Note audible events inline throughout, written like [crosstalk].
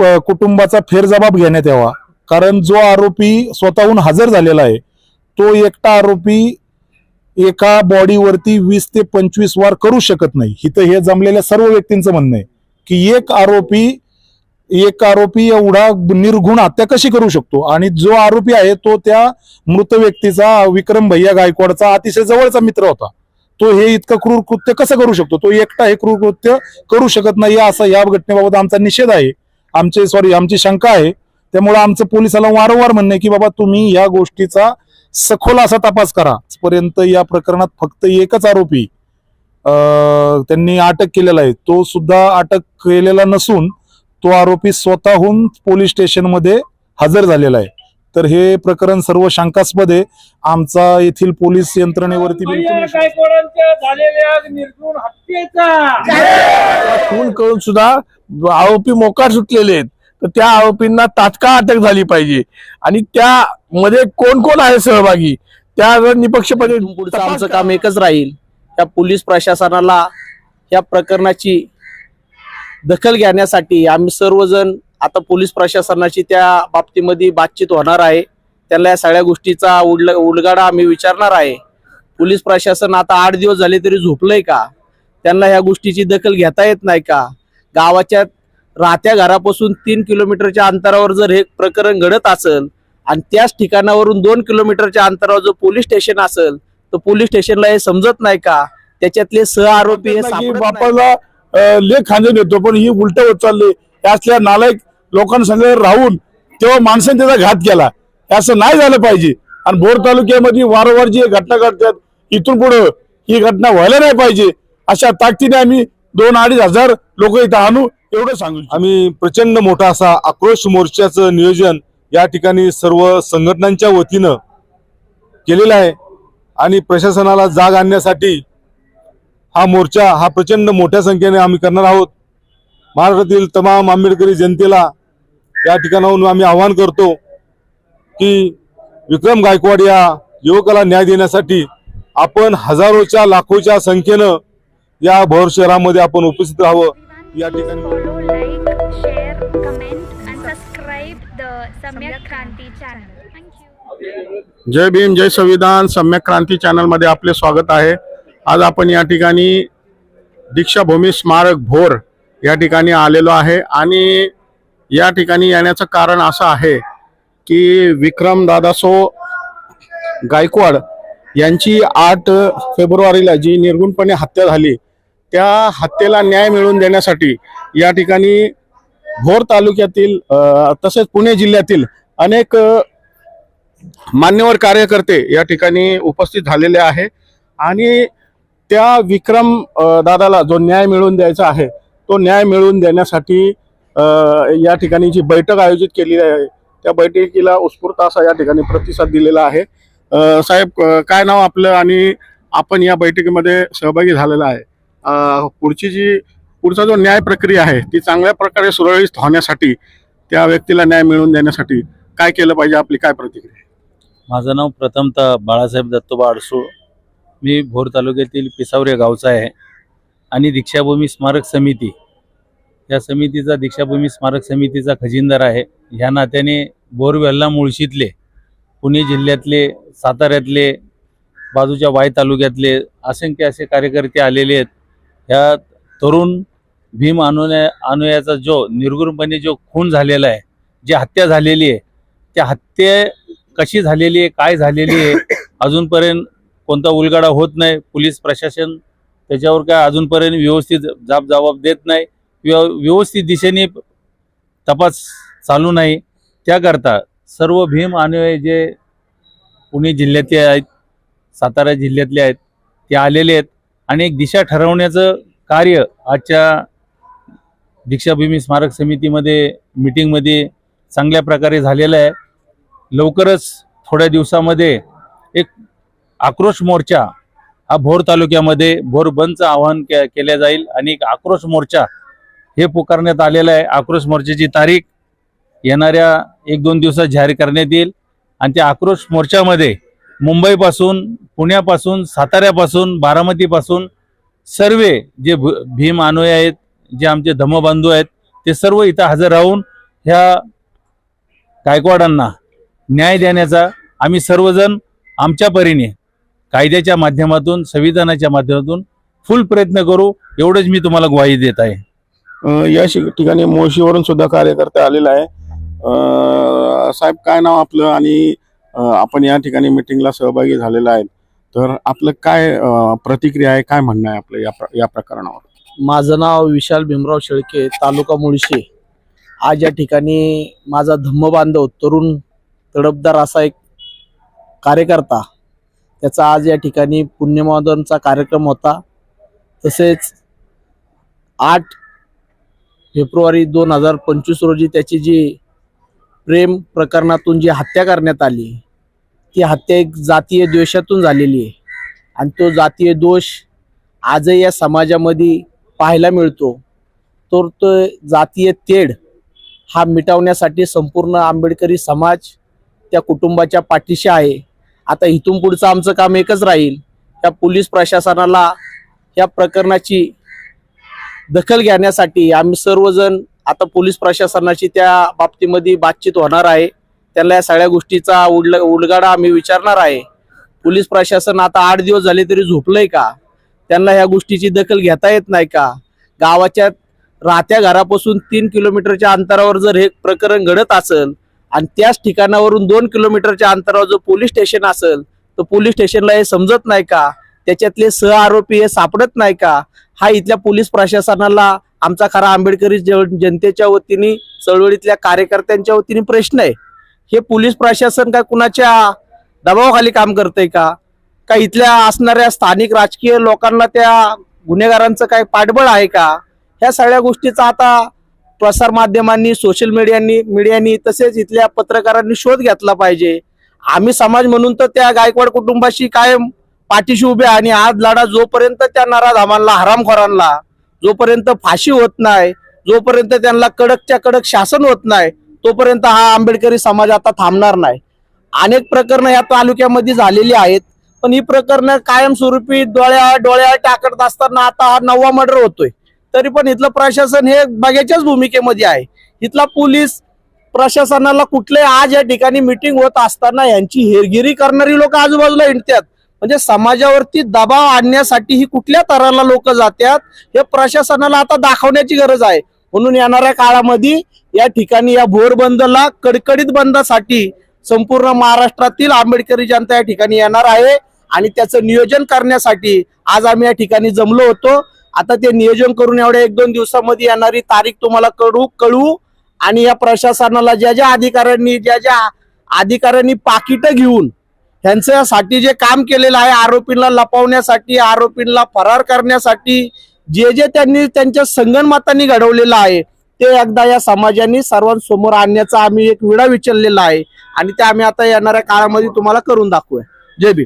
कुटुंबाचा फेरजबाब घेण्यात यावा. कारण जो आरोपी स्वतःहून हजर झालेला आहे तो एकटा आरोपी एका बॉडीवरती वीस ते पंचवीस वार करू शकत नाही. इथं हे जमलेल्या सर्व व्यक्तींचं म्हणणं आहे की एक आरोपी एक आरोपी एवढा निर्गुण हत्या कशी करू शकतो? आणि जो आरोपी आहे तो त्या मृत व्यक्तीचा विक्रम भैया गायकवाडचा अतिशय जवळचा मित्र होता. तो हे इतकं क्रूर कृत्य कसं करू शकतो? तो एकटा हे क्रूर कृत्य करू शकत नाही असं या घटनेबाबत आमचा निषेध आहे. आमचे सॉरी आमची शंका आहे. त्यामुळे आमचं पोलिसाला वारंवार म्हणणं आहे की बाबा तुम्ही या गोष्टीचा सखोल असा तपास करा. पर्यंत या प्रकरणात फक्त एकच आरोपी त्यांनी अटक केलेला आहे. तो सुद्धा अटक केलेला नसून तो आरोपी स्वतःहून पोलीस स्टेशनमध्ये हजर झालेला आहे. तर हे प्रकरण सर्व शंकास्पद आहे. आमचा येथील पोलीस यंत्रणेवरती खून करून सुद्धा आरोपी मोकार सुटलेले आहेत. तर त्या आरोपींना तात्काळ अटक झाली पाहिजे. आणि त्यामध्ये कोण कोण आहे सहभागी? त्यावर निपक्षपणे पुढचं आमचं. काम एकच राहील. त्या पोलीस प्रशासनाला या प्रकरणाची दखल घेण्यासाठी आम्ही सर्वजण आता पोलीस प्रशासनाची त्या बाबतीमध्ये बातचीत होणार आहे. त्यांना या सगळ्या गोष्टीचा उडल उलगाडा आम्ही विचारणार आहे. पोलीस प्रशासन आता आठ दिवस झाले तरी झोपलंय का? त्यांना ह्या गोष्टीची दखल घेता येत नाही का? गावाच्या राहत्या घरापासून तीन किलोमीटरच्या अंतरावर जर हे प्रकरण घडत असेल आणि त्याच ठिकाणावरून दोन किलोमीटरच्या अंतरावर जर पोलीस स्टेशन असेल तर पोलीस स्टेशनला हे समजत नाही का? त्याच्यातले सह आरोपी हे. बापाला लेख खांदून येतो पण ही उलट होत चालली. असल्या नालायक लोकांसंग राहून तेव्हा माणसाने त्याचा घात केला. हे असं नाही झालं पाहिजे. आणि भोर तालुक्यामध्ये वारंवार जी घटना घडतात इथून पुढं ही घटना व्हायला नाही पाहिजे. अशा ताकदीने आम्ही दोन अडीच हजार लोक इथं आणू एवढं सांगू. आम्ही प्रचंड मोठा असा आक्रोश मोर्चाचं नियोजन या ठिकाणी सर्व संघटनांच्या वतीनं केलेलं आहे. आणि प्रशासनाला जाग आणण्यासाठी हा मोर्चा हा प्रचंड मोठ्या संख्येने आम्ही करणार आहोत. महाराष्ट्रातील तमाम आंबेडकरी जनतेला या ठिकाणाहून आम्ही आवाहन करतो की विक्रम गायकवाड या युवकाला न्याय देण्यासाठी आपण हजारोच्या लाखोच्या संख्येनं या भोर शहरामध्ये आपण उपस्थित राहावं. या ठिकाणी जय भीम जय संविधान सम्यक क्रांती चॅनलमध्ये आपले स्वागत आहे. आज आपण या ठिकाणी दीक्षाभूमी स्मारक भोर या ठिकाणी आलेलो आहे आणि या ठिकाणी येण्याचं कारण असं आहे की विक्रम दादासो गायकवाड यांची आठ फेब्रुवारीला जी निर्गुणपणे हत्या झाली त्या हत्येला न्याय मिळवून देण्यासाठी या ठिकाणी भोर तालुक्यातील तसेच पुणे जिल्ह्यातील अनेक मान्यवर कार्यकर्ते या ठिकाणी उपस्थित झालेले आहे. आणि त्या विक्रम दादाला जो न्याय मिळवून द्यायचा आहे तो न्याय मिळवून देण्यासाठी या ठिकाणी जी बैठक आयोजित केली आहे त्या बैठकीला उत्स्फूर्त असा या ठिकाणी प्रतिसाद दिलेला आहे. साहेब काय नाव आपलं आणि आपण या बैठकीमध्ये सहभागी झालेला आहे? पुढची जी पुढचा जो न्याय प्रक्रिया आहे ती चांगल्या प्रकारे सुरळीत होण्यासाठी त्या व्यक्तीला न्याय मिळवून देण्यासाठी काय केलं पाहिजे? आपली काय प्रतिक्रिया माझं नाव प्रथमतः बाळासाहेब दत्तोबा अडसूळ मी भोर तालुक्यातील पिसावरे गावचा आहे. आणि दीक्षाभूमी स्मारक समिती या समितीचा दीक्षाभूमी स्मारक समितीचा खजिनदार आहे. ह्या नात्याने बोरवेल्ला मुळशीतले पुणे जिल्ह्यातले साताऱ्यातले बाजूच्या वाई तालुक्यातले असंख्य असे कार्यकर्ते आलेले आहेत. ह्या तरुण भीम अनुया अनुयाचा जो निर्गुणपणे जो खून झालेला आहे जी हत्या झालेली आहे त्या हत्ये कशी झालेली आहे काय झालेली आहे [coughs] अजूनपर्यंत कोणता उलगडा होत नाही. पोलीस प्रशासन त्याच्यावर काय अजूनपर्यंत व्यवस्थित जाब जबाब देत नाही. व्य व्यवस्थित दिशेने तपास चालू नाही. त्याकरता सर्व भीम अनुयायी जे पुणे जिल्ह्यातले आहेत सातारा जिल्ह्यातले आहेत ते आलेले आहेत आणि एक दिशा ठरवण्याचं कार्य आजच्या दीक्षाभूमी स्मारक समितीमध्ये मीटिंगमध्ये चांगल्या प्रकारे झालेलं आहे. लवकरच थोड्या दिवसामध्ये एक आक्रोश मोर्चा हा भोर तालुक्यामध्ये भोर बंदचं आवाहन के केल्या जाईल आणि एक आक्रोश मोर्चा हे पुकारण्यात आलेलं आहे. आक्रोश मोर्चाची तारीख येणाऱ्या एक दोन दिवसात जाहीर करण्यात येईल. आणि त्या आक्रोश मोर्चामध्ये मुंबईपासून पुण्यापासून साताऱ्यापासून बारामतीपासून सर्व जे भ- भीम अनुयायी आहेत जे आमचे धम्मबंधू आहेत ते सर्व इथं हजर राहून ह्या गायकवाडांना न्याय देण्याचा आम्ही सर्वजण आमच्या परीने कायद्याच्या माध्यमातून संविधानाच्या माध्यमातून फुल प्रयत्न करू. एवढंच मी तुम्हाला ग्वाही देत आहे. या शि- ठिकाणी मोशीवरून सुद्धा कार्यकर्ते आलेला आहे साहेब काय नाव आपलं? आणि आपण या ठिकाणी मिटिंगला सहभागी झालेला आहे. तर आपलं काय प्रतिक्रिया आहे? काय म्हणणं आहे आपलं या प्र- या प्रकरणावर? माझं नाव विशाल भीमराव शेळके तालुका मुळशी. आज या ठिकाणी माझा धम्म बांधव तरुण तडपदार असा एक कार्यकर्ता. त्याचा आज या ठिकाणी पुण्यमोदनचा कार्यक्रम होता. तसेच आठ फेब्रुवारी दोन हजार पंचवीस रोजी त्याची जी प्रेम प्रकरणातून जी हत्या करण्यात आली ती हत्या एक जातीय द्वेषातून झालेली आहे. आणि तो जातीय दोष आजही या समाजामध्ये पाहायला मिळतो. तर तो जातीय तेढ हा मिटवण्यासाठी संपूर्ण आंबेडकरी समाज त्या कुटुंबाच्या पाठीशी आहे. आता इथून पुढचं आमचं काम एकच राहील. त्या पोलीस प्रशासनाला या प्रकरणाची दखल घेण्यासाठी आम्ही सर्वजण आता पोलीस प्रशासनाची त्या बाबतीमध्ये बातचीत होणार आहे. त्यांना या सगळ्या गोष्टीचा उडल उलगाडा आम्ही विचारणार आहे. पोलीस प्रशासन आता आठ दिवस झाले तरी झोपलंय का? त्यांना ह्या गोष्टीची दखल घेता येत नाही का? गावाच्या राहत्या घरापासून तीन किलोमीटरच्या अंतरावर जर हे प्रकरण घडत असेल आणि त्याच ठिकाणावरून दोन किलोमीटरच्या अंतरावर जर पोलीस स्टेशन असेल तर पोलीस स्टेशनला हे समजत नाही का? त्याच्यातले सह आरोपी हे सापडत नाही का? हा इथल्या पोलीस प्रशासनाला आमचा खरा आंबेडकरी जनतेच्या वतीने चळवळीतल्या कार्यकर्त्यांच्या वतीने प्रश्न आहे. हे पोलीस प्रशासन काय कुणाच्या दबावाखाली काम करतंय का? का इथल्या असणाऱ्या स्थानिक राजकीय लोकांना त्या गुन्हेगारांचं काय पाठबळ आहे का? ह्या सगळ्या गोष्टीचा आता प्रसार माध्यमांनी सोशल मीडियांनी मीडियानी तसेच इथल्या पत्रकारांनी शोध घेतला पाहिजे. आम्ही समाज म्हणून तर त्या गायकवाड कुटुंबाशी कायम पाठीशी उभे आणि आज लढा जोपर्यंत त्या नराधामांना हरामखोरांना जोपर्यंत फाशी होत नाही जोपर्यंत त्यांना कडकच्या कडक शासन होत नाही तोपर्यंत हा आंबेडकरी समाज आता थांबणार नाही. अनेक प्रकरणं या तालुक्यामध्ये झालेली आहेत पण ही प्रकरणं कायमस्वरूपी डोळ्या डोळ्या टाकत असताना आता हा नववा मर्डर होतोय. तरी पण इथलं प्रशासन हे बघ्याच्याच भूमिकेमध्ये आहे. इथला पोलीस प्रशासनाला कुठले आज या ठिकाणी मिटिंग होत असताना यांची हेरगिरी करणारी लोक आजूबाजूला हिंडतात. म्हणजे समाजावरती दबाव आणण्यासाठी ही कुठल्या तराला लोक जातात हे प्रशासनाला आता दाखवण्याची गरज आहे. म्हणून येणाऱ्या काळामध्ये या ठिकाणी या भोर बंदला कडकडीत बंदासाठी संपूर्ण महाराष्ट्रातील आंबेडकरी जनता या ठिकाणी येणार आहे आणि त्याचं नियोजन करण्यासाठी आज आम्ही या ठिकाणी जमलो होतो. आता ते नियोजन करून एवढ्या एक दोन दिवसामध्ये येणारी तारीख तुम्हाला कळू कळवू आणि या प्रशासनाला ज्या ज्या अधिकाऱ्यांनी ज्या ज्या अधिकाऱ्यांनी पाकिटं घेऊन ह्यांच्यासाठी जे काम केलेलं आहे आरोपींना लपवण्यासाठी आरोपींना फरार करण्यासाठी जे जे त्यांनी त्यांच्या संगणमतांनी घडवलेलं आहे ते एकदा या समाजाने सर्वांसमोर आणण्याचा आम्ही एक विडा विचारलेला आहे. आणि ते आम्ही आता येणाऱ्या काळामध्ये तुम्हाला करून दाखवूया. जय भी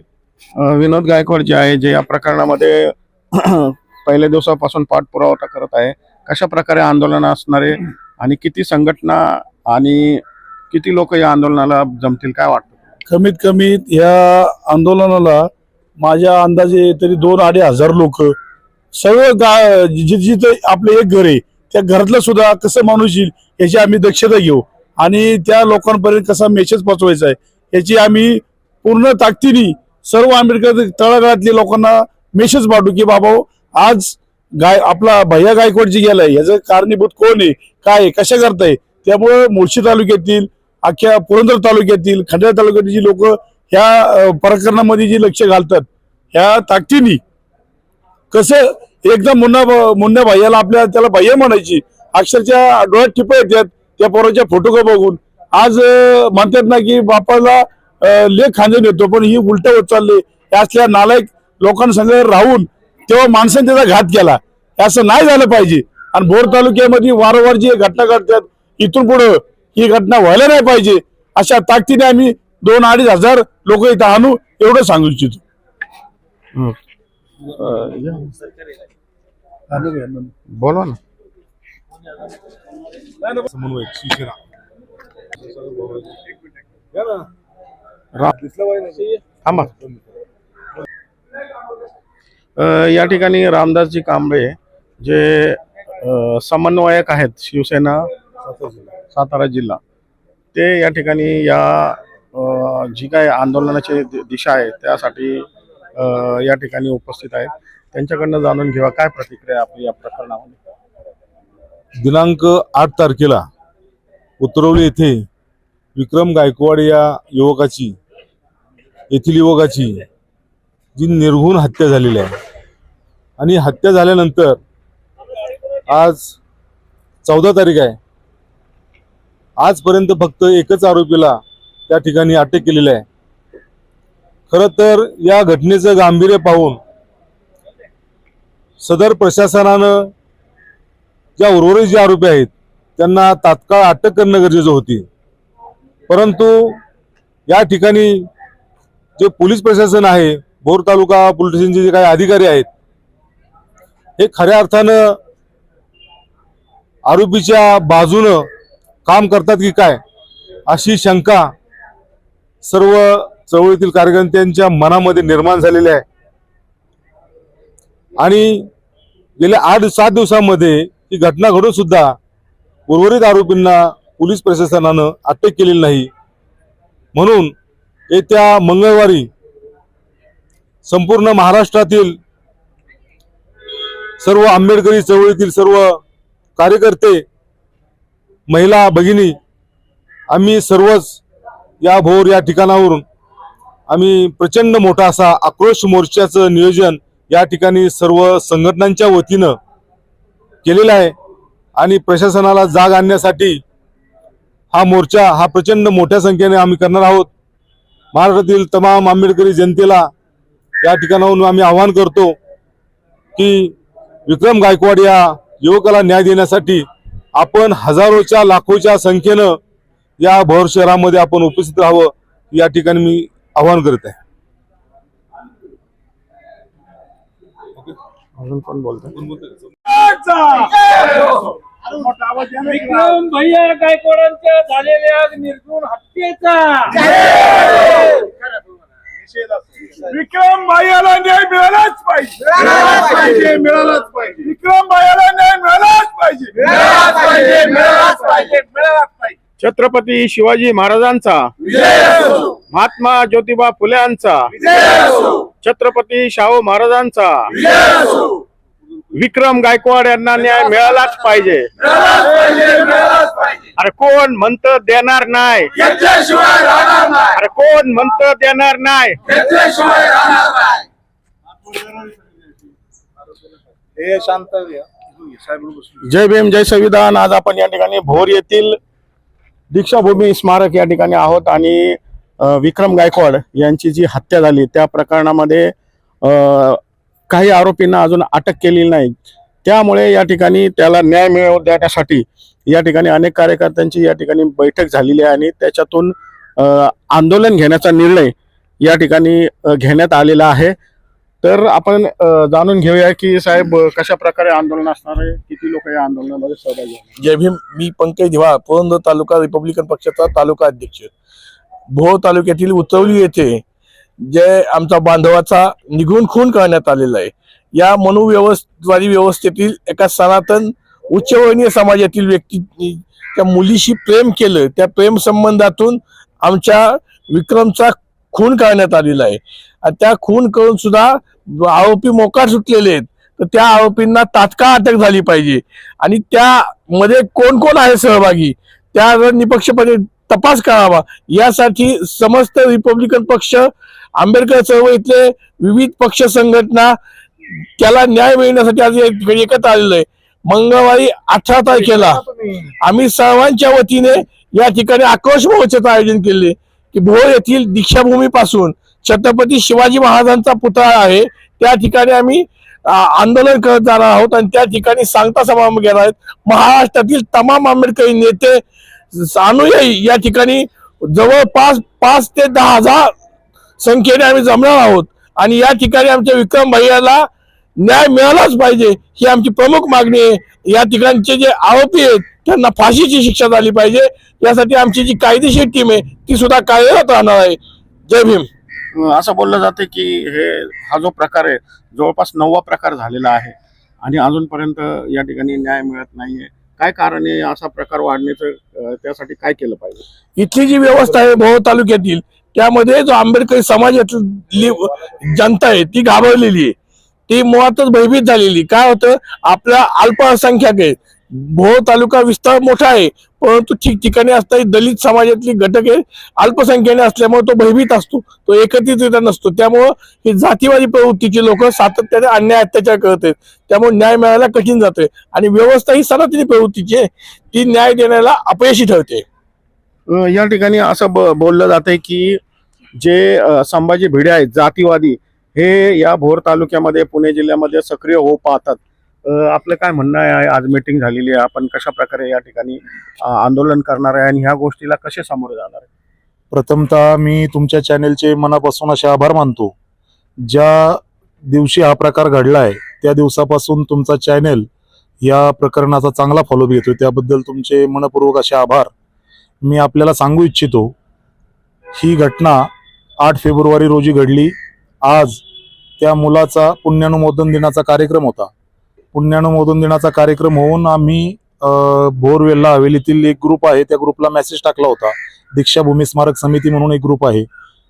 विनोद गायकवाड जे आहे जे या प्रकरणामध्ये [clears throat] पहिल्या दिवसापासून पाठपुरावा करत आहे कशा प्रकारे आंदोलन असणारे आणि किती संघटना आणि किती लोक या आंदोलनाला जमतील काय वाटतं? कमीत कमी या आंदोलनाला माझ्या अंदाजे तरी दोन अडीच हजार लोक सगळं गा जिथे जिथे आपलं एक घर आहे त्या घरातलं सुद्धा कसं माणूस येईल याची आम्ही दक्षता घेऊ. आणि त्या लोकांपर्यंत कसा मेसेज पोचवायचा आहे याची आम्ही पूर्ण ताकदीने सर्व आंबेडकर तळागाळातल्या लोकांना मेसेज पाठवू की बाबा आज गाय आपला भैया गायकवाड जी गेलाय याचं कारणीभूत कोण आहे काय आहे, कशा करताय? त्यामुळे मुळशी तालुक्यातील अख्ख्या पुरंदर तालुक्यातील खंडाळा तालुक्यातील जी लोक ह्या प्रकरणामध्ये जी लक्ष घालतात ह्या ताकदीने कसं एकदम मुन्ना मुन्ना भैयाला आपल्या त्याला भैया म्हणायची अक्षरशः डोळ्यात ठिप येतात त्या पोराच्या फोटो का बघून. आज म्हणतात ना की बापाला लेख खांदून येतो पण ही उलट होत चालली. या असल्या नालायक लोकांसंग राहून तेव्हा माणसाने त्याचा घात केला. हे असं नाही झालं पाहिजे. आणि भोर तालुक्यामध्ये वारंवार जी घटना घडतात इथून पुढं ही घटना व्हायला नाही पाहिजे. अशा ताकदीने आम्ही दोन अडीच हजार लोक इथं आणू एवढं सांगू इच्छितो. या. बोला ना. थांबा. या ठिकाणी रामदासजी कांबळे जे समन्वयक आहेत शिवसेना सातारा जिल्हा. ते या ठिकाणी या जी काय आंदोलनाची दिशा आहे त्यासाठी या ठिकाणी उपस्थित आहेत. त्यांच्याकडनं जाणून घेऊया काय प्रतिक्रिया आपली या प्रकरणामध्ये? दिनांक आठ तारखेला उतरवली येथे विक्रम गायकवाड या युवकाची येथील युवकाची जी निर्घुण हत्या झालेली आहे. आणि हत्या झाल्यानंतर आज चौदा तारीख आहे. आजपर्यंत फक्त एकच आरोपीला त्या ठिकाणी अटक केलेली आहे. खरं तर या घटनेचं गांभीर्य पाहून सदर प्रशासनानं ज्या उर्वरित जे आरोपी आहेत त्यांना तात्काळ अटक करणं गरजेचं होती. परंतु या ठिकाणी जे पोलीस प्रशासन आहे भोर तालुका पोलीस स्टेशनचे जे काही अधिकारी आहेत हे खऱ्या अर्थानं आरोपीच्या बाजूनं काम करतात की काय? अशी शंका सर्व चळवळीतील कार्यकर्त्यांच्या मनामध्ये निर्माण झालेली आहे. आणि गेल्या आठ सात दिवसांमध्ये ही घटना घडून सुद्धा उर्वरित आरोपींना पोलीस प्रशासनानं अटक केलेली नाही. म्हणून येत्या मंगळवारी संपूर्ण महाराष्ट्रातील सर्व आंबेडकरी चळवळीतील सर्व कार्यकर्ते महिला भगिनी आम्ही सर्वच या भोर या ठिकाणावरून आम्ही प्रचंड मोठा असा आक्रोश मोर्चाचं नियोजन या ठिकाणी सर्व संघटनांच्या वतीनं केलेलं आहे आणि प्रशासनाला जाग आणण्यासाठी हा मोर्चा हा प्रचंड मोठ्या संख्येने आम्ही करणार आहोत. महाराष्ट्रातील तमाम आंबेडकरी जनतेला या ठिकाणाहून आम्ही आवाहन करतो की विक्रम गायकवाड या युवकाला न्याय देण्यासाठी आपण हजारोच्या लाखोच्या संख्येनं या भोर शहरामध्ये आपण उपस्थित राहावं या ठिकाणी मी आवाहन करत आहे. अजून कोण बोलतोय? विक्रम भैया गायकवाडांच्या झालेल्या निर्गुण हत्येचा. विक्रम भैयाला न्याय मिळालाच पाहिजे. मिळालाच पाहिजे. विक्रम भैयाला न्याय मिळालाच पाहिजे. मिळालाच पाहिजे. मिळालाच पाहिजे. मिळालाच पाहिजे. छत्रपती शिवाजी महाराजांचा. महात्मा ज्योतिबा फुल्यांचा छत्रपती शाहू महाराजांचा. विक्रम गायकवाड यांना न्याय मिळालाच पाहिजे. अरे कोण म्हणत देणार नाही? अरे कोण म्हणत देणार नाही? जय भीम जय संविधान. आज आपण या ठिकाणी भोर येथील दीक्षाभूमी स्मारक या ठिकाणी आहोत आणि विक्रम गायकवाड यांची जी हत्या झाली त्या प्रकरणामध्ये अ, काही आरोपींना अजून अटक केलेली नाही. त्यामुळे या ठिकाणी त्याला न्याय मिळवून देण्यासाठी या ठिकाणी अनेक कार्यकर्त्यांची या ठिकाणी बैठक झालेली आहे आणि त्याच्यातून आंदोलन घेण्याचा निर्णय या ठिकाणी घेण्यात आलेला आहे. तर आपण जाणून घेऊया की साहेब कशा प्रकारे आंदोलन असणार आहे? किती लोक या आंदोलनामध्ये सहभागी जय भीम मी पंकज धिवा पुरंदर तालुका रिपब्लिकन पक्षाचा तालुका अध्यक्ष. भोर तालुक्यातील उतरवली येथे जे आमचा बांधवाचा निघून खून करण्यात आलेला आहे. या मनुव्यवस्थावादी व्यवस्थेतील एका सनातन उच्चवर्णीय समाजातील व्यक्ती त्या मुलीशी प्रेम केलं त्या प्रेम संबंधातून आमच्या विक्रमचा खून करण्यात आलेला आहे. आणि त्या खून करून सुद्धा आरोपी मोकार सुटलेले आहेत. तर त्या आरोपींना तात्काळ अटक झाली पाहिजे. आणि त्यामध्ये कोण कोण आहे सहभागी? त्यावर निपक्षपणे तपास करावा. यासाठी समस्त रिपब्लिकन पक्ष आंबेडकर चळवळीतले विविध पक्ष संघटना त्याला न्याय मिळण्यासाठी आज एक- एकत्र आलेलं आहे. मंगळवारी अठरा तारखेला आम्ही सर्वांच्या वतीने या ठिकाणी आक्रोश मोर्चाचं आयोजन केले की भोर येथील दीक्षाभूमी पासून छत्रपती शिवाजी महाराजांचा पुतळा आहे त्या ठिकाणी आम्ही आंदोलन करत जाणार आहोत आणि त्या ठिकाणी सांगता समारंभ घेणार आहेत. महाराष्ट्रातील तमाम आंबेडकरी नेते अनुयायी या ठिकाणी जवळपास पाच ते दहा हजार संख्येने आम्ही जमणार आहोत. आणि या ठिकाणी आमच्या विक्रम भैयाला न्याय मिळालाच पाहिजे ही आमची प्रमुख मागणी आहे. या ठिकाणचे जे आरोपी आहेत त्यांना फाशीची शिक्षा झाली पाहिजे. यासाठी आमची जी कायदेशीर टीम आहे ती सुद्धा कार्यरत राहणार आहे. जय भीम. असं बोललं जाते की हे हा जो प्रकार आहे जवळपास नववा प्रकार झालेला आहे. आणि अजूनपर्यंत या ठिकाणी न्याय मिळत नाहीये. काय कारण आहे असा प्रकार वाढण्याचं त्यासाठी काय केलं पाहिजे? इथली जी व्यवस्था आहे भोर तालुक्यातील त्यामध्ये जो आंबेडकरी समाजातली जनता आहे ती घाबरलेली आहे. ती मुळातच भयभीत झालेली काय होतं? आपला अल्पसंख्याक आहे. भोर तालुका विस्तार मोठा आहे परंतु ठिकठिकाणी असता दलित समाजातली घटक आहे. अल्पसंख्येने असल्यामुळे तो भयभीत असतो. तो एकत्रितरित्या नसतो. त्यामुळं ही जातीवादी प्रवृत्तीची लोक सातत्याने अन्याय अत्याचार करत आहेत. त्यामुळे न्याय मिळायला कठीण जाते आणि व्यवस्था ही सनातनी प्रवृत्तीची आहे. ती न्याय देण्याला अपयशी ठरते. या ठिकाणी असं ब- बोललं जातंय की जे संभाजी भिडे आहेत जातीवादी हे या भोर तालुक्यामध्ये पुणे जिल्ह्यामध्ये सक्रिय होऊ पाहतात. आपलं काय म्हणणं आहे? आज मीटिंग झालेली आहे. आपण कशा प्रकारे या ठिकाणी आंदोलन करणार आहे आणि ह्या गोष्टीला कसे सामोरे जाणार आहे? प्रथमतः मी तुमच्या चॅनेलचे मनापासून असे आभार मानतो. ज्या दिवशी हा प्रकार घडला आहे त्या दिवसापासून तुमचा चॅनेल या प्रकरणाचा चांगला फॉलोअप घेतोय. त्याबद्दल तुमचे मनपूर्वक असे आभार. मी आपल्याला सांगू इच्छितो ही घटना आठ फेब्रुवारी रोजी घडली. आज त्या मुलाचा पुण्यानुमोदन दिनाचा कार्यक्रम होता. पुण्यानुमोदन दिनाचा कार्यक्रम होऊन आम्ही भोरवेल्ला हवेलीतील एक ग्रुप आहे त्या ग्रुपला मेसेज टाकला होता. दीक्षाभूमी स्मारक समिती म्हणून एक ग्रुप आहे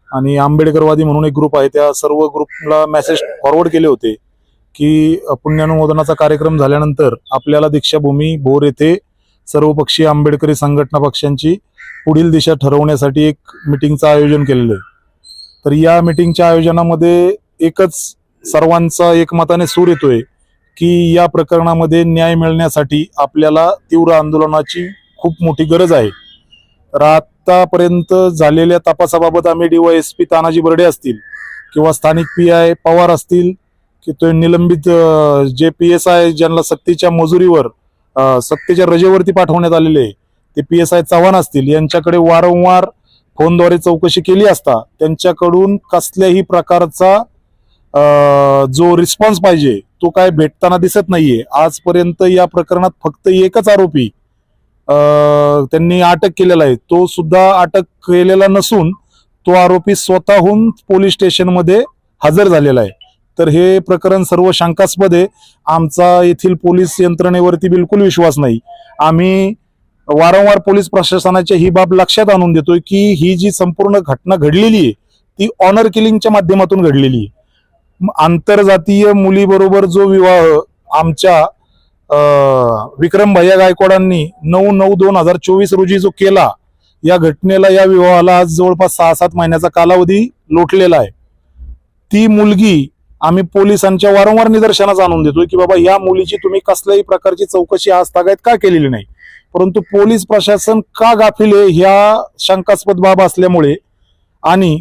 आणि आंबेडकरवादी म्हणून एक ग्रुप आहे. त्या सर्व ग्रुपला मेसेज फॉरवर्ड केले होते की पुण्यानुमोदनाचा कार्यक्रम झाल्यानंतर आपल्याला दीक्षाभूमी भोर येथे सर्वपक्षीय आंबेडकरी संघटना पक्षांची पुढील दिशा ठरवण्यासाठी एक मिटिंगचं आयोजन केलेलं आहे. तर या मिटिंगच्या आयोजनामध्ये एकच सर्वांचा एकमताने सूर येतोय की या प्रकरणामध्ये न्याय मिळण्यासाठी आपल्याला तीव्र आंदोलनाची खूप मोठी गरज आहे. तर आतापर्यंत झालेल्या तपासाबाबत आम्ही डीवायएसपी तानाजी बर्डे असतील किंवा स्थानिक पी आय पवार असतील की तो निलंबित जे पी एस आय ज्यांना सक्तीच्या मजुरीवर सत्तेच्या रजेवरती पाठवण्यात आलेले आहे. ते पी एस आय चव्हाण असतील यांच्याकडे वारंवार फोनद्वारे चौकशी केली असता त्यांच्याकडून कसल्याही प्रकारचा जो रिस्पॉन्स पाहिजे तो काय भेटताना दिसत नाहीये. आजपर्यंत या प्रकरणात फक्त एकच आरोपी त्यांनी अटक केलेला आहे. तो सुद्धा अटक केलेला नसून तो आरोपी स्वतःहून पोलीस स्टेशनमध्ये हजर झालेला आहे. तर हे प्रकरण सर्व शंकास्पद आहे. आमचा येथील पोलीस यंत्रणेवरती बिलकुल विश्वास नाही. आम्ही वारंवार पोलीस प्रशासनाच्या ही बाब लक्षात आणून देतोय की ही जी संपूर्ण घटना घडलेली आहे ती ऑनर किलिंगच्या माध्यमातून घडलेली आहे. आंतरजातीय मुलीबरोबर जो विवाह आमच्या विक्रम भैया गायकवाडांनी नऊ नऊ दोन हजार चोवीस रोजी जो केला या घटनेला या विवाहाला आज जवळपास सहा सात महिन्याचा कालावधी लोटलेला आहे. ती मुलगी आम्ही पोलिसांच्या वारंवार निदर्शनास आणून देतोय की बाबा या मुलीची तुम्ही कसल्याही प्रकारची चौकशी आजतागायत का केलेली नाही? परंतु पोलीस प्रशासन का गाफिले आहे ह्या शंकास्पद बाब असल्यामुळे आणि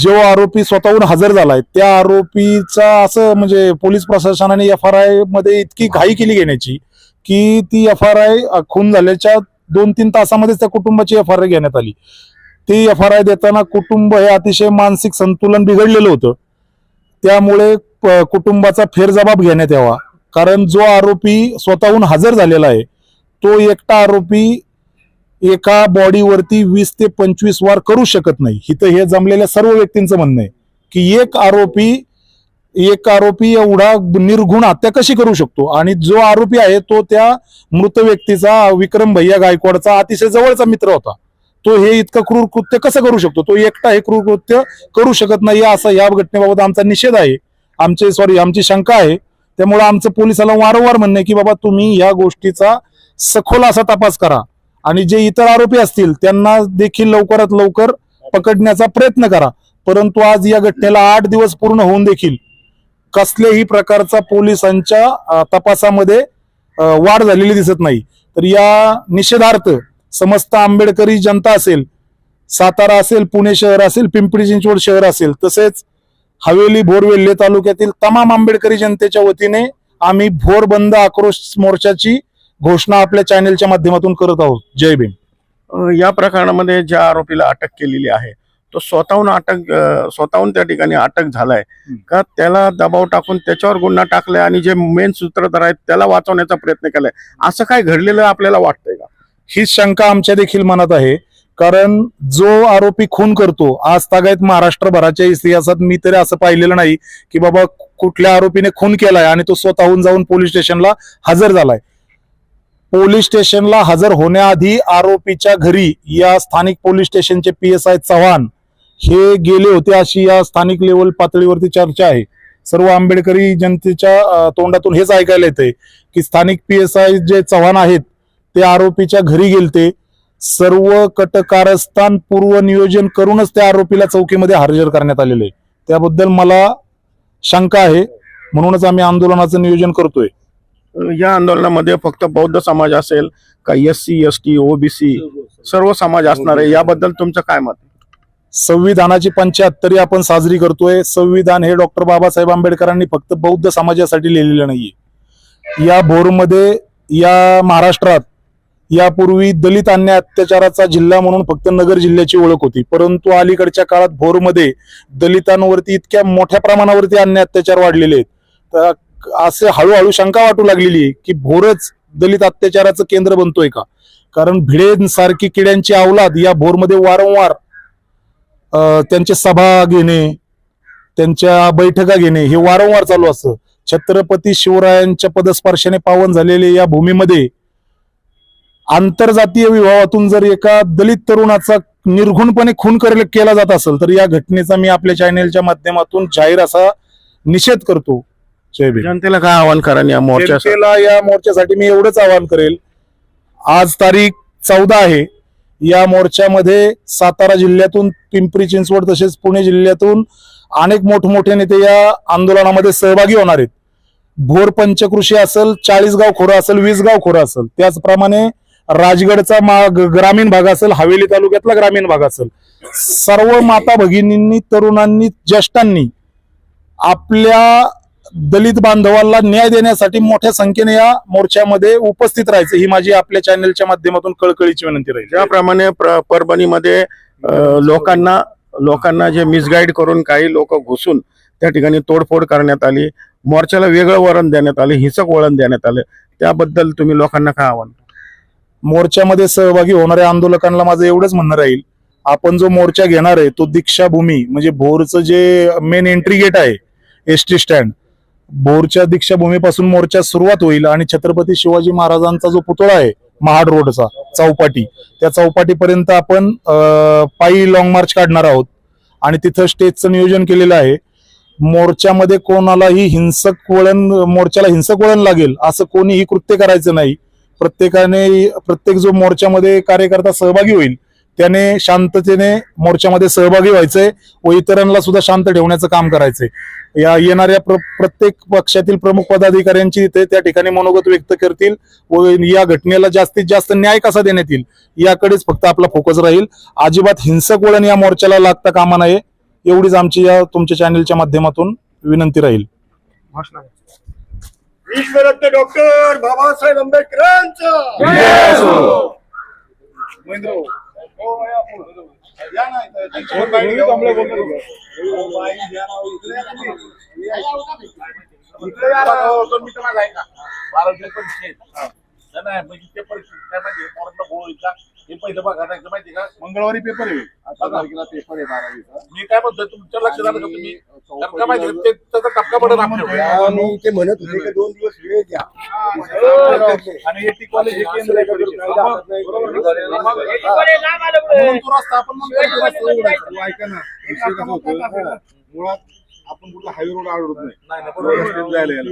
जो आरोपी स्वतःहून हजर झालाय त्या आरोपीचा असं म्हणजे पोलीस प्रशासनाने एफ आर आयमध्ये इतकी घाई केली घेण्याची की ती एफ आर आय खून झाल्याच्या दोन तीन तासामध्येच त्या कुटुंबाची एफ आर आय घेण्यात आली. ती एफ आर आय देताना कुटुंब हे अतिशय मानसिक संतुलन बिघडलेलं होतं. त्यामुळे कुटुंबाचा फेरजबाब घेण्यात यावा. कारण जो आरोपी स्वतःहून हजर झालेला आहे तो एकटा आरोपी एका बॉडीवरती वीस ते पंचवीस वार करू शकत नाही. इथं हे जमलेल्या सर्व व्यक्तींचं म्हणणं आहे की एक आरोपी एक आरोपी एवढा निर्गुण हत्या कशी करू शकतो? आणि जो आरोपी आहे तो त्या मृत व्यक्तीचा विक्रम भैया गायकवाडचा अतिशय जवळचा मित्र होता. तो हे इतकं क्रूर कृत्य कसं करू शकतो? तो एकटा हे क्रूर कृत्य करू शकत नाही असा या घटनेबाबत आमचा निषेध आहे. आमचे सॉरी आमची शंका आहे. त्यामुळे आमचं पोलिसाला वारंवार म्हणणं की बाबा तुम्ही या गोष्टीचा सखोल असा तपास करा. आणि जे इतर आरोपी असतील त्यांना देखील लवकरात लवकर पकडण्याचा प्रयत्न करा. परंतु आज या घटनेला आठ दिवस पूर्ण होऊन देखील कसल्याही प्रकारचा पोलिसांच्या तपासामध्ये वाढ झालेली दिसत नाही. तर या निषेधार्थ समस्त आंबेडकरी जनता असेल सातारा असेल पुणे शहर असेल पिंपरी चिंचवड शहर असेल तसेच हवेली भोर वेल्हे तालुक्यातील तमाम आंबेडकरी जनतेच्या वतीने आम्ही भोर बंद आक्रोश मोर्चाची घोषणा आपल्या चॅनेलच्या माध्यमातून करत आहोत. जय भीम. या प्रकरणामध्ये ज्या आरोपीला अटक केलेली आहे तो स्वतःहून अटक स्वतःहून त्या ठिकाणी अटक झालाय. का त्याला दबाव टाकून त्याच्यावर गुन्हा टाकलाय आणि जे मेन सूत्रधार आहेत त्याला वाचवण्याचा प्रयत्न केलाय. असं काय घडलेलं आपल्याला वाटतंय का? हीच शंका आमच्या देखील मनात आहे. कारण जो आरोपी खून करतो आज तागायत महाराष्ट्रभराच्या इतिहासात मी तरी असं पाहिलेलं नाही की बाबा कुठल्या आरोपीने खून केलाय आणि तो स्वतःहून जाऊन पोलीस स्टेशनला हजर झालाय. पोलीस स्टेशनला हजर होण्याआधी आरोपीच्या घरी या स्थानिक पोलीस स्टेशनचे पी एस आय चव्हाण हे गेले होते अशी या स्थानिक लेवल पातळीवरती चर्चा आहे. सर्व आंबेडकरी जनतेच्या तोंडातून हेच ऐकायला येते की स्थानिक पी एस आय जे चव्हाण आहेत ते आरोपीच्या घरी गेलते. सर्व कटकारस्थान पूर्व नियोजन करूनच त्या आरोपीला चौकीमध्ये हजर करण्यात आलेले त्याबद्दल मला शंका आहे. म्हणूनच आम्ही आंदोलनाचं नियोजन करतोय. या आंदोलनामध्ये फक्त बौद्ध समाज असेल का S C S T OBC सर्व समाज असणार आहे. याबद्दल तुमचं काय मत? संविधानाची पंच्याहत्तरी आपण साजरी करतोय. संविधान हे डॉक्टर बाबासाहेब आंबेडकरांनी फक्त बौद्ध समाजासाठी लिहिलेलं नाहीये. या भोरमध्ये या महाराष्ट्रात यापूर्वी दलित अन्याय अत्याचाराचा जिल्हा म्हणून फक्त नगर जिल्ह्याची ओळख होती. परंतु अलीकडच्या काळात भोरमध्ये दलितांवरती इतक्या मोठ्या प्रमाणावरती अन्याय अत्याचार वाढलेले आहेत. तर असे हळूहळू शंका वाटू लागलेली आहे की भोरच दलित अत्याचाराचं केंद्र बनतोय का? कारण भिडेंसारखी किड्यांची अवलाद या भोरमध्ये वारंवार त्यांचे सभा घेणे त्यांच्या बैठका घेणे हे वारंवार चालू असतं. छत्रपती शिवरायांच्या पदस्पर्शाने पावन झालेले या भूमीमध्ये आंतरजातीय विवाहातून जर एका दलित तरुणाचा निर्घुणपणे खून केला जात असेल तर या घटनेचा मी आपल्या चॅनेलच्या माध्यमातून जाहीर असा निषेध करतो. जनतेला काय आवाहन करा या जनतेला या मोर्चासाठी मी एवढंच आवाहन करेल. आज तारीख चौदा आहे. या मोर्चामध्ये सातारा जिल्ह्यातून पिंपरी चिंचवड तसेच पुणे जिल्ह्यातून अनेक मोठमोठे नेते या आंदोलनामध्ये सहभागी होणार आहेत. भोर पंचकृषी असेल चाळीस गाव खोरं असेल वीस गाव खोरं असेल. त्याचप्रमाणे राजगडचा मा- ग्रामीण भाग असेल हवेली तालुक्यातला ग्रामीण भाग असेल सर्व माता भगिनींनी तरुणांनी ज्येष्ठांनी आपल्या दलित बांधवांना न्याय देण्यासाठी मोठ्या संख्येने या मोर्चामध्ये उपस्थित राहायचं. ही माझी आपल्या चॅनलच्या माध्यमातून कळकळीची विनंती राहील. ज्याप्रमाणे प्र- परभणीमध्ये लोकांना लोकांना जे मिसगाईड करून काही लोक घुसून त्या ठिकाणी तोडफोड करण्यात आली मोर्चाला वेगळं वळण देण्यात आले हिंसक वळण देण्यात आले त्याबद्दल तुम्ही लोकांना काय आव्हान? मोर्चामध्ये सहभागी होणाऱ्या आंदोलकांना माझं एवढंच म्हणणं राहील. आपण जो मोर्चा घेणार आहे तो दीक्षाभूमी म्हणजे भोरचं जे मेन एंट्री गेट आहे एस टी स्टँड भोरच्या दीक्षाभूमीपासून मोर्चा सुरुवात होईल आणि छत्रपती शिवाजी महाराजांचा जो पुतळा आहे महाड रोडचा चौपाटी त्या चौपाटीपर्यंत आपण पायी लॉंग मार्च काढणार आहोत. आणि तिथं स्टेजचं नियोजन केलेलं आहे. मोर्चामध्ये कोणालाही हिंसक वळण मोर्चाला हिंसक वळण लागेल असं कोणीही कृत्य करायचं नाही. प्रत्येकाने प्रत्येक जो मोर्चामध्ये कार्यकर्ता सहभागी होईल त्याने शांततेने मोर्चामध्ये सहभागी व्हायचंय व इतरांना सुद्धा शांत ठेवण्याचं काम करायचंय. या येणाऱ्या प्र, प्रत्येक पक्षातील प्रमुख पदाधिकाऱ्यांची इथे त्या ठिकाणी मनोगत व्यक्त करतील व या घटनेला जास्तीत जास्त न्याय कसा देण्यात येईल याकडेच फक्त आपला फोकस राहील. अजिबात हिंसक वळण या मोर्चाला लागता कामा नये एवढीच आमची या तुमच्या चॅनेलच्या माध्यमातून विनंती राहील. विश्वरत्न डॉक्टर बाबासाहेब आंबेडकरांचं. हो. हो. हो, दोन मिनिटं माझं ऐका. बारा रुपये पण शेत. नाही, नाही, म्हणजे ते परीक्षा काय माहिती पोरांना बोल इथला. हे पहिलं बघा नाही माहिती का मंगळवारी पेपर आहे. आता तारखेला पेपर आहे बारावीचा. मी काय म्हणतोय तुमच्या लक्षात आलं का तुम्ही? कारण का माहिती का, ते त्याचा टप्पा पडत आपल्यावर. ते म्हणत होते की दोन दिवस वेळ द्या आणि एटी कॉलेज हे केंद्र आहे परीक्षेचं. बरोबर. ना? म्हणून तो रस्ता आपण म्हणतो की रस्ता उघडायचा. तू ऐका ना. विषय कसा होतो मुळात आपण कुठला हायवे रोड आवडत नाही. रस्त्यात जायला यायला.